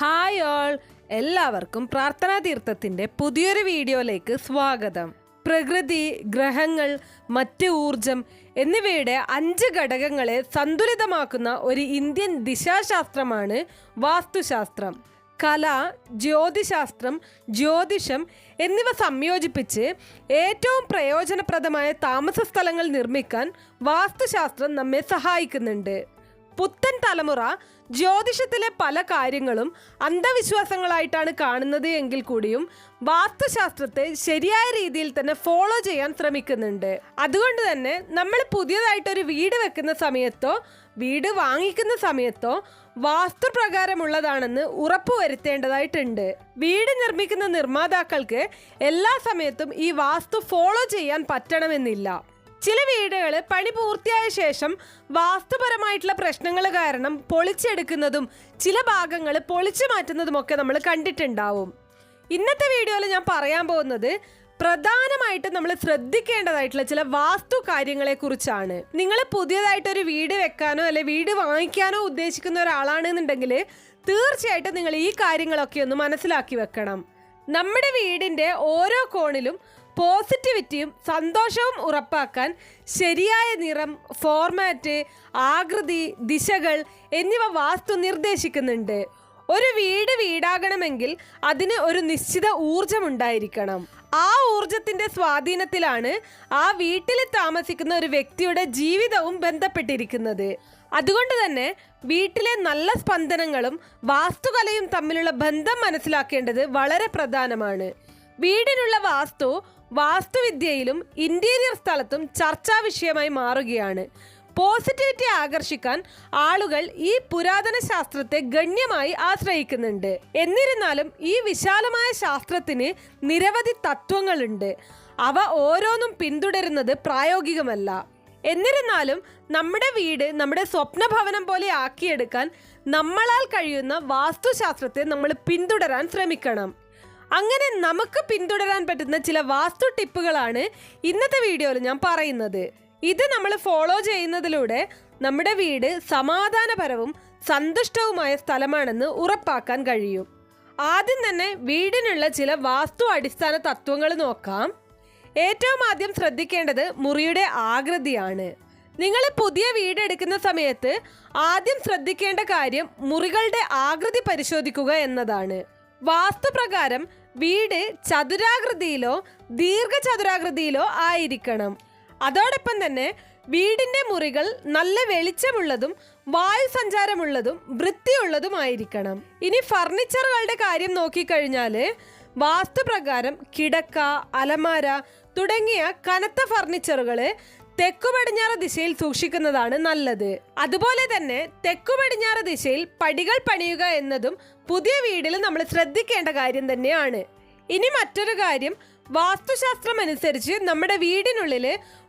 Hi all എല്ലാവർക്കും പ്രാർത്ഥനാ തീർത്ഥത്തിന്റെ പുതിയൊരു വീഡിയോയിലേക്ക് സ്വാഗതം. പ്രകൃതി ഗ്രഹങ്ങൾ മറ്റ് ഊർജം എന്നിവയുടെ അഞ്ച് ഘടകങ്ങളെ സന്തുലിതമാക്കുന്ന ഒരു ഇന്ത്യൻ ദിശാശാസ്ത്രമാണ് വാസ്തുശാസ്ത്രം. കല ജ്യോതിശാസ്ത്രം ജ്യോതിഷം എന്നിവ സംയോജിപ്പിച്ച് ഏറ്റവും പ്രയോജനപ്രദമായ താമസ സ്ഥലങ്ങൾ നിർമ്മിക്കാൻ വാസ്തുശാസ്ത്രം നമ്മെ സഹായിക്കുന്നുണ്ട്. പുത്തൻ തലമുറ ജ്യോതിഷത്തിലെ പല കാര്യങ്ങളും അന്ധവിശ്വാസങ്ങളായിട്ടാണ് കാണുന്നത് എങ്കിൽ കൂടിയും വാസ്തുശാസ്ത്രത്തെ ശരിയായ രീതിയിൽ തന്നെ ഫോളോ ചെയ്യാൻ ശ്രമിക്കുന്നുണ്ട്. അതുകൊണ്ട് തന്നെ നമ്മൾ പുതിയതായിട്ടൊരു വീട് വെക്കുന്ന സമയത്തോ വീട് വാങ്ങിക്കുന്ന സമയത്തോ വാസ്തുപ്രകാരമുള്ളതാണെന്ന് ഉറപ്പുവരുത്തേണ്ടതായിട്ടുണ്ട് വീട് നിർമ്മിക്കുന്ന നിർമ്മാതാക്കൾക്ക് എല്ലാ സമയത്തും ഈ വാസ്തു ഫോളോ ചെയ്യാൻ പറ്റണമെന്നില്ല. ചില വീടുകൾ പണി പൂർത്തിയായ ശേഷം വാസ്തുപരമായിട്ടുള്ള പ്രശ്നങ്ങൾ കാരണം പൊളിച്ചെടുക്കുന്നതും ചില ഭാഗങ്ങൾ പൊളിച്ചു മാറ്റുന്നതുമൊക്കെ നമ്മൾ കണ്ടിട്ടുണ്ടാവും. ഇന്നത്തെ വീഡിയോയിൽ ഞാൻ പറയാൻ പോകുന്നത് പ്രധാനമായിട്ടും നമ്മൾ ശ്രദ്ധിക്കേണ്ടതായിട്ടുള്ള ചില വാസ്തു കാര്യങ്ങളെ കുറിച്ചാണ്. നിങ്ങൾ പുതിയതായിട്ടൊരു വീട് വെക്കാനോ അല്ലെ വീട് വാങ്ങിക്കാനോ ഉദ്ദേശിക്കുന്ന ഒരാളാണെന്നുണ്ടെങ്കിൽ തീർച്ചയായിട്ടും നിങ്ങൾ ഈ കാര്യങ്ങളൊക്കെ ഒന്ന് മനസ്സിലാക്കി വെക്കണം. നമ്മുടെ വീടിന്റെ ഓരോ കോണിലും പോസിറ്റിവിറ്റിയും സന്തോഷവും ഉറപ്പാക്കാൻ ശരിയായ നിറം ഫോർമാറ്റ് ആകൃതി ദിശകൾ എന്നിവ വാസ്തു നിർദ്ദേശിക്കുന്നുണ്ട്. ഒരു വീട് വീടാകണമെങ്കിൽ അതിന് ഒരു നിശ്ചിത ഊർജം ഉണ്ടായിരിക്കണം. ആ ഊർജത്തിന്റെ സ്വാധീനത്തിലാണ് ആ വീട്ടിൽ താമസിക്കുന്ന ഒരു വ്യക്തിയുടെ ജീവിതവും ബന്ധപ്പെട്ടിരിക്കുന്നത്. അതുകൊണ്ട് തന്നെ വീട്ടിലെ നല്ല സ്പന്ദനങ്ങളും വാസ്തുകലയും തമ്മിലുള്ള ബന്ധം മനസ്സിലാക്കേണ്ടത് വളരെ പ്രധാനമാണ്. വീടിനുള്ള വാസ്തു വാസ്തുവിദ്യയിലും ഇന്റീരിയർ സ്ഥലത്തും ചർച്ചാ വിഷയമായി മാറുകയാണ്. പോസിറ്റിവിറ്റി ആകർഷിക്കാൻ ആളുകൾ ഈ പുരാതന ശാസ്ത്രത്തെ ഗണ്യമായി ആശ്രയിക്കുന്നുണ്ട്. എന്നിരുന്നാലും ഈ വിശാലമായ ശാസ്ത്രത്തിന് നിരവധി തത്വങ്ങളുണ്ട്. അവ ഓരോന്നും പിന്തുടരുന്നത് പ്രായോഗികമല്ല. എന്നിരുന്നാലും നമ്മുടെ വീട് നമ്മുടെ സ്വപ്നഭവനം പോലെ ആക്കിയെടുക്കാൻ നമ്മളാൽ കഴിയുന്ന വാസ്തുശാസ്ത്രത്തെ നമ്മൾ പിന്തുടരാൻ ശ്രമിക്കണം. അങ്ങനെ നമുക്ക് പിന്തുടരാൻ പറ്റുന്ന ചില വാസ്തു ടിപ്പുകളാണ് ഇന്നത്തെ വീഡിയോയിൽ ഞാൻ പറയുന്നത്. ഇത് നമ്മൾ ഫോളോ ചെയ്യുന്നതിലൂടെ നമ്മുടെ വീട് സമാധാനപരവും സന്തുഷ്ടവുമായ സ്ഥലമാണെന്ന് ഉറപ്പാക്കാൻ കഴിയും. ആദ്യം തന്നെ വീടിനുള്ള ചില വാസ്തു അടിസ്ഥാന തത്വങ്ങൾ നോക്കാം. ഏറ്റവും ആദ്യം ശ്രദ്ധിക്കേണ്ടത് മുറിയുടെ ആകൃതിയാണ്. നിങ്ങൾ പുതിയ വീട് എടുക്കുന്ന സമയത്ത് ആദ്യം ശ്രദ്ധിക്കേണ്ട കാര്യം മുറികളുടെ ആകൃതി പരിശോധിക്കുക എന്നതാണ്. വാസ്തുപ്രകാരം വീട് ചതുരാകൃതിയിലോ ദീർഘചതുരാകൃതിയിലോ ആയിരിക്കണം. അതോടൊപ്പം തന്നെ വീടിന്റെ മുറികൾ നല്ല വെളിച്ചമുള്ളതും വായു സഞ്ചാരമുള്ളതും വൃത്തിയുള്ളതുമായിരിക്കണം ഇനി ഫർണിച്ചറുകളുടെ കാര്യം നോക്കിക്കഴിഞ്ഞാൽ വാസ്തുപ്രകാരം കിടക്ക അലമാര തുടങ്ങിയ കനത്ത ഫർണിച്ചറുകൾ തെക്കു പടിഞ്ഞാറ് ദിശയിൽ സൂക്ഷിക്കുന്നതാണ് നല്ലത്. അതുപോലെ തന്നെ തെക്കു പടിഞ്ഞാറ് ദിശയിൽ പടികൾ പണിയുക എന്നതും പുതിയ വീടിൽ നമ്മൾ ശ്രദ്ധിക്കേണ്ട കാര്യം തന്നെയാണ്. ഇനി മറ്റൊരു കാര്യം വാസ്തുശാസ്ത്രം അനുസരിച്ച് നമ്മുടെ വീടിനുള്ളിൽ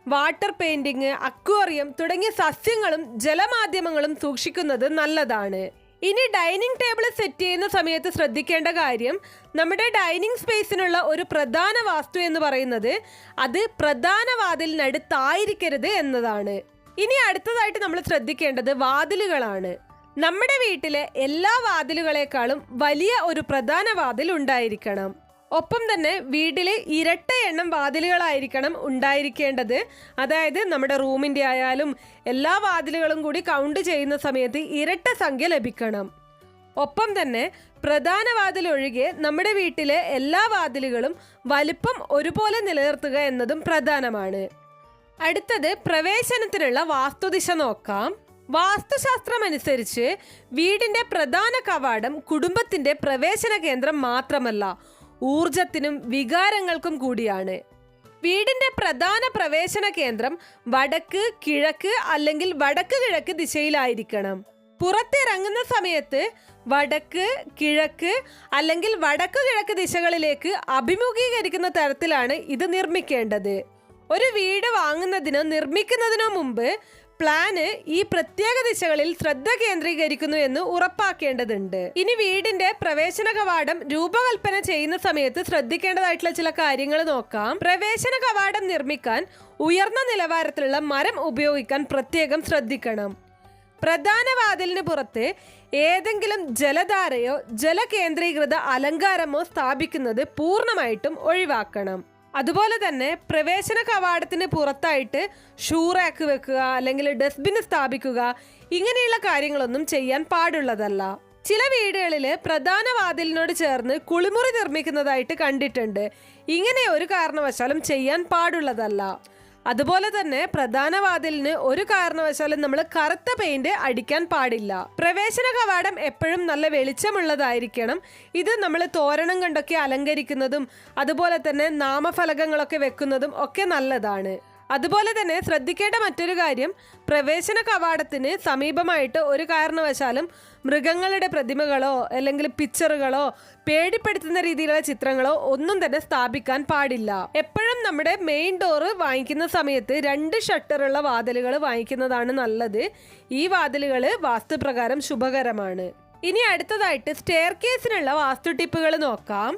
വാട്ടർ പെയിന്റിങ് അക്വേറിയം തുടങ്ങിയ സസ്യങ്ങളും ജലമാധ്യമങ്ങളും സൂക്ഷിക്കുന്നത് നല്ലതാണ്. ഇനി ഡൈനിങ് ടേബിൾ സെറ്റ് ചെയ്യുന്ന സമയത്ത് ശ്രദ്ധിക്കേണ്ട കാര്യം നമ്മുടെ ഡൈനിങ് സ്പേസിനുള്ള ഒരു പ്രധാന വാസ്തു എന്ന് പറയുന്നത് അത് പ്രധാന വാതിലിനടുത്തായിരിക്കരുത് എന്നതാണ്. ഇനി അടുത്തതായിട്ട് നമ്മൾ ശ്രദ്ധിക്കേണ്ടത് വാതിലുകളാണ്. നമ്മുടെ വീട്ടിലെ എല്ലാ വാതിലുകളെക്കാളും വലിയ ഒരു പ്രധാന വാതിൽ ഉണ്ടായിരിക്കണം. ഒപ്പം തന്നെ വീട്ടിൽ ഇരട്ട എണ്ണം വാതിലുകളായിരിക്കണം ഉണ്ടായിരിക്കേണ്ടത്. അതായത് നമ്മുടെ റൂമിന്റെ ആയാലും എല്ലാ വാതിലുകളും കൂടി കൗണ്ട് ചെയ്യുന്ന സമയത്ത് ഇരട്ട സംഖ്യ ലഭിക്കണം. ഒപ്പം തന്നെ പ്രധാന വാതിൽ ഒഴികെ നമ്മുടെ വീട്ടിലെ എല്ലാ വാതിലുകളും വലിപ്പം ഒരുപോലെ നിലനിർത്തുക എന്നതും പ്രധാനമാണ്. അടുത്തത് പ്രവേശനത്തിനുള്ള വാസ്തുദിശ നോക്കാം. വാസ്തുശാസ്ത്രം അനുസരിച്ച് വീടിന്റെ പ്രധാന കവാടം കുടുംബത്തിന്റെ പ്രവേശന കേന്ദ്രം മാത്രമല്ല ഊർജത്തിനും വികാരങ്ങൾക്കും കൂടിയാണ്. വീടിന്റെ പ്രധാന പ്രവേശന കേന്ദ്രം വടക്ക് കിഴക്ക് അല്ലെങ്കിൽ വടക്ക് കിഴക്ക് ദിശയിലായിരിക്കണം. പുറത്തിറങ്ങുന്ന സമയത്ത് വടക്ക് കിഴക്ക് അല്ലെങ്കിൽ വടക്ക് കിഴക്ക് ദിശകളിലേക്ക് അഭിമുഖീകരിക്കുന്ന തരത്തിലാണ് ഇത് നിർമ്മിക്കേണ്ടത്. ഒരു വീട് വാങ്ങുന്നതിനോ നിർമ്മിക്കുന്നതിനോ മുമ്പ് പ്ലാന് ഈ പ്രത്യേക ദിശകളിൽ ശ്രദ്ധ കേന്ദ്രീകരിക്കുന്നു എന്ന് ഉറപ്പാക്കേണ്ടതുണ്ട്. ഇനി വീടിന്റെ പ്രവേശന കവാടം രൂപകൽപ്പന ചെയ്യുന്ന സമയത്ത് ശ്രദ്ധിക്കേണ്ടതായിട്ടുള്ള ചില കാര്യങ്ങൾ നോക്കാം. പ്രവേശന കവാടം നിർമ്മിക്കാൻ ഉയർന്ന നിലവാരത്തിലുള്ള മരം ഉപയോഗിക്കാൻ പ്രത്യേകം ശ്രദ്ധിക്കണം. പ്രധാന വാതിലിന് പുറത്ത് ഏതെങ്കിലും ജലധാരയോ ജലകേന്ദ്രീകൃത അലങ്കാരമോ സ്ഥാപിക്കുന്നത് പൂർണമായിട്ടും ഒഴിവാക്കണം. അതുപോലെ തന്നെ പ്രവേശന കവാടത്തിന് പുറത്തായിട്ട് ഷൂ റാക്ക് വെക്കുക അല്ലെങ്കിൽ ഡസ്റ്റ്ബിൻ സ്ഥാപിക്കുക ഇങ്ങനെയുള്ള കാര്യങ്ങളൊന്നും ചെയ്യാൻ പാടുള്ളതല്ല. ചില വീടുകളിൽ പ്രധാന വാതിലിനോട് ചേർന്ന് കുളിമുറി നിർമ്മിക്കുന്നതായിട്ട് കണ്ടിട്ടുണ്ട്. ഇങ്ങനെ ഒരു കാരണവശാലും ചെയ്യാൻ പാടുള്ളതല്ല. അതുപോലെ തന്നെ പ്രധാന വാതിലിന് ഒരു കാരണവശാലും നമ്മൾ കറുത്ത പെയിന്റ് അടിക്കാൻ പാടില്ല. പ്രവേശന കവാടം എപ്പോഴും നല്ല വെളിച്ചമുള്ളതായിരിക്കണം. ഇത് നമ്മൾ തോരണം കൊണ്ടൊക്കെ അലങ്കരിക്കുന്നതും അതുപോലെ തന്നെ നാമഫലകങ്ങളൊക്കെ വെക്കുന്നതും ഒക്കെ നല്ലതാണ്. അതുപോലെ തന്നെ ശ്രദ്ധിക്കേണ്ട മറ്റൊരു കാര്യം പ്രവേശന കവാടത്തിന് സമീപമായിട്ട് ഒരു കാരണവശാലും മൃഗങ്ങളുടെ പ്രതിമകളോ അല്ലെങ്കിൽ പിക്ചറുകളോ പേടിപ്പെടുത്തുന്ന രീതിയിലുള്ള ചിത്രങ്ങളോ ഒന്നും തന്നെ സ്ഥാപിക്കാൻ പാടില്ല. എപ്പോഴും നമ്മുടെ മെയിൻ ഡോറ് വാങ്ങിക്കുന്ന സമയത്ത് രണ്ട് ഷട്ടറുള്ള വാതിലുകൾ വാങ്ങിക്കുന്നതാണ് നല്ലത്. ഈ വാതിലുകൾ വാസ്തുപ്രകാരം ശുഭകരമാണ്. ഇനി അടുത്തതായിട്ട് സ്റ്റെയർ കേസിനുള്ള വാസ്തു ടിപ്പുകൾ നോക്കാം.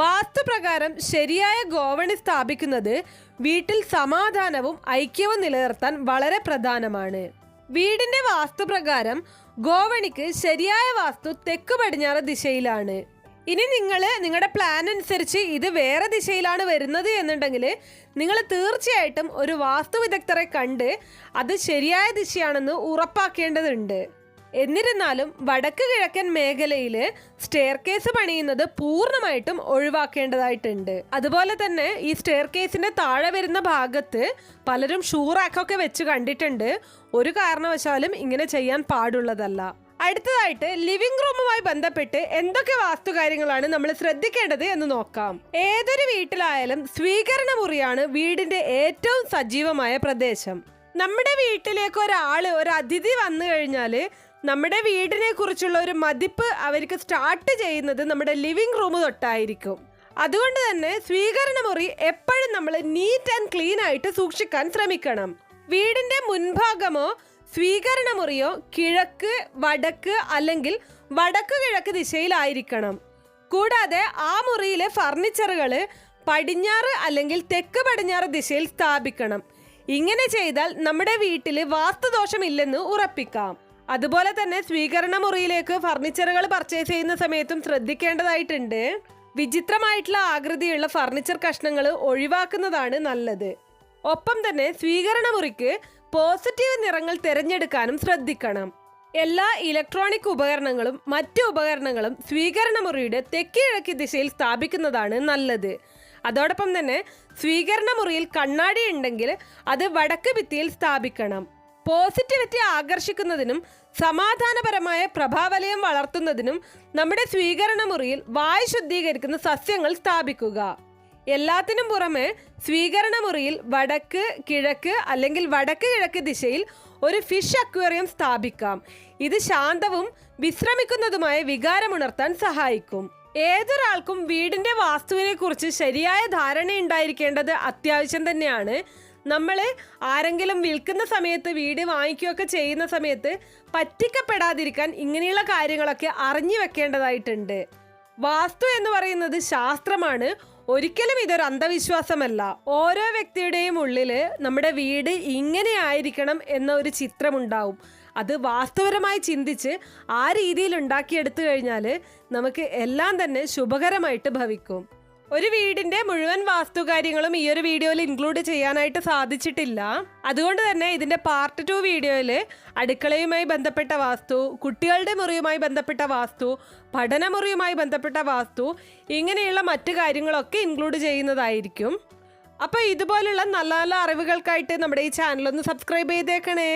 വാസ്തുപ്രകാരം ശരിയായ ഗോവണി സ്ഥാപിക്കുന്നത് വീട്ടിൽ സമാധാനവും ഐക്യവും നിലനിർത്താൻ വളരെ പ്രധാനമാണ്. വീടിന്റെ വാസ്തുപ്രകാരം ഗോവണിക്ക് ശരിയായ വാസ്തു തെക്ക് പടിഞ്ഞാറ് ദിശയിലാണ്. ഇനി നിങ്ങൾ നിങ്ങളുടെ പ്ലാൻ അനുസരിച്ച് ഇത് വേറെ ദിശയിലാണ് വരുന്നത് എന്നുണ്ടെങ്കിൽ നിങ്ങൾ തീർച്ചയായിട്ടും ഒരു വാസ്തു വിദഗ്ധരെ കണ്ട് അത് ശരിയായ ദിശയാണെന്ന് ഉറപ്പാക്കേണ്ടതുണ്ട്. എന്നിരുന്നാലും വടക്ക് കിഴക്കൻ മേഖലയിൽ സ്റ്റെയർ കേസ് പണിയുന്നത് പൂർണമായിട്ടും ഒഴിവാക്കേണ്ടതായിട്ടുണ്ട്. അതുപോലെ തന്നെ ഈ സ്റ്റെയർ കേസിന്റെ താഴെ വരുന്ന ഭാഗത്ത് പലരും ഷൂറാക്കൊക്കെ വെച്ച് കണ്ടിട്ടുണ്ട്. ഒരു കാരണവശാലും ഇങ്ങനെ ചെയ്യാൻ പാടുള്ളതല്ല. അടുത്തതായിട്ട് ലിവിംഗ് റൂമുമായി ബന്ധപ്പെട്ട് എന്തൊക്കെ വാസ്തു കാര്യങ്ങളാണ് നമ്മൾ ശ്രദ്ധിക്കേണ്ടത് എന്ന് നോക്കാം. ഏതൊരു വീട്ടിലായാലും സ്വീകരണ മുറിയാണ് വീടിന്റെ ഏറ്റവും സജീവമായ പ്രദേശം. നമ്മുടെ വീട്ടിലേക്ക് ഒരാൾ ഒരു അതിഥി വന്നു കഴിഞ്ഞാൽ നമ്മുടെ വീടിനെ കുറിച്ചുള്ള ഒരു മതിപ്പ് അവർക്ക് സ്റ്റാർട്ട് ചെയ്യുന്നത് നമ്മുടെ ലിവിംഗ് റൂം തൊട്ടായിരിക്കും. അതുകൊണ്ട് തന്നെ സ്വീകരണ മുറി എപ്പോഴും നമ്മൾ നീറ്റ് ആൻഡ് ക്ലീൻ ആയിട്ട് സൂക്ഷിക്കാൻ ശ്രമിക്കണം. വീടിന്റെ മുൻഭാഗമോ സ്വീകരണ മുറിയോ കിഴക്ക് വടക്ക് അല്ലെങ്കിൽ വടക്ക് കിഴക്ക് ദിശയിലായിരിക്കണം. കൂടാതെ ആ മുറിയിലെ ഫർണിച്ചറുകൾ പടിഞ്ഞാറ് അല്ലെങ്കിൽ തെക്ക് പടിഞ്ഞാറ് ദിശയിൽ സ്ഥാപിക്കണം. ഇങ്ങനെ ചെയ്താൽ നമ്മുടെ വീട്ടിൽ വാസ്തുദോഷമില്ലെന്ന് ഉറപ്പിക്കാം. അതുപോലെ തന്നെ സ്വീകരണ മുറിയിലേക്ക് ഫർണിച്ചറുകൾ പർച്ചേസ് ചെയ്യുന്ന സമയത്തും ശ്രദ്ധിക്കേണ്ടതായിട്ടുണ്ട്. വിചിത്രമായിട്ടുള്ള ആകൃതിയുള്ള ഫർണിച്ചർ കഷ്ണങ്ങൾ ഒഴിവാക്കുന്നതാണ് നല്ലത്. ഒപ്പം തന്നെ സ്വീകരണ മുറിക്ക് പോസിറ്റീവ് നിറങ്ങൾ തിരഞ്ഞെടുക്കാനും ശ്രദ്ധിക്കണം. എല്ലാ ഇലക്ട്രോണിക് ഉപകരണങ്ങളും മറ്റ് ഉപകരണങ്ങളും സ്വീകരണ മുറിയുടെ തെക്ക് കിഴക്ക് ദിശയിൽ സ്ഥാപിക്കുന്നതാണ് നല്ലത്. അതോടൊപ്പം തന്നെ സ്വീകരണ മുറിയിൽ കണ്ണാടി ഉണ്ടെങ്കിൽ അത് വടക്ക് ഭിത്തിയിൽ സ്ഥാപിക്കണം. പോസിറ്റിവിറ്റി ആകർഷിക്കുന്നതിനും സമാധാനപരമായ പ്രഭാവലയം വളർത്തുന്നതിനും നമ്മുടെ സ്വീകരണ മുറിയിൽ വായു ശുദ്ധീകരിക്കുന്ന സസ്യങ്ങൾ സ്ഥാപിക്കുക. എല്ലാത്തിനും പുറമെ സ്വീകരണ മുറിയിൽ വടക്ക് കിഴക്ക് അല്ലെങ്കിൽ വടക്ക് കിഴക്ക് ദിശയിൽ ഒരു ഫിഷ് അക്വേറിയം സ്ഥാപിക്കാം. ഇത് ശാന്തവും വിശ്രമിക്കുന്നതുമായ വികാരമുണർത്താൻ സഹായിക്കും. ഏതൊരാൾക്കും വീടിന്റെ വാസ്തുവിനെക്കുറിച്ച് ശരിയായ ധാരണ ഉണ്ടായിരിക്കേണ്ടത് അത്യാവശ്യം തന്നെയാണ്. നമ്മൾ ആരെങ്കിലും വിൽക്കുന്ന സമയത്ത് വീട് വാങ്ങിക്കുകയൊക്കെ ചെയ്യുന്ന സമയത്ത് പറ്റിക്കപ്പെടാതിരിക്കാൻ ഇങ്ങനെയുള്ള കാര്യങ്ങളൊക്കെ അറിഞ്ഞു വെക്കേണ്ടതായിട്ടുണ്ട്. വാസ്തു എന്ന് പറയുന്നത് ശാസ്ത്രമാണ്. ഒരിക്കലും ഇതൊരു അന്ധവിശ്വാസമല്ല. ഓരോ വ്യക്തിയുടെയും ഉള്ളിൽ നമ്മുടെ വീട് ഇങ്ങനെ ആയിരിക്കണം എന്ന ഒരു ചിത്രമുണ്ടാവും. അത് വാസ്തുപരമായി ചിന്തിച്ച് ആ രീതിയിൽ ഉണ്ടാക്കിയെടുത്തു കഴിഞ്ഞാൽ നമുക്ക് എല്ലാം തന്നെ ശുഭകരമായിട്ട് ഭവിക്കും. ഒരു വീടിന്റെ മുഴുവൻ വാസ്തുകാര്യങ്ങളും ഈ ഒരു വീഡിയോയിൽ ഇൻക്ലൂഡ് ചെയ്യാനായിട്ട് സാധിച്ചിട്ടില്ല. അതുകൊണ്ട് തന്നെ ഇതിന്റെ പാർട്ട് ടു വീഡിയോയിൽ അടുക്കളയുമായി ബന്ധപ്പെട്ട വാസ്തു കുട്ടികളുടെ മുറിയുമായി ബന്ധപ്പെട്ട വാസ്തു പഠനമുറിയുമായി ബന്ധപ്പെട്ട വാസ്തു ഇങ്ങനെയുള്ള മറ്റു കാര്യങ്ങളൊക്കെ ഇൻക്ലൂഡ് ചെയ്യുന്നതായിരിക്കും. അപ്പോൾ ഇതുപോലുള്ള നല്ല നല്ല അറിവുകൾക്കായിട്ട് നമ്മുടെ ഈ ചാനൽ ഒന്ന് സബ്സ്ക്രൈബ് ചെയ്തേക്കണേ.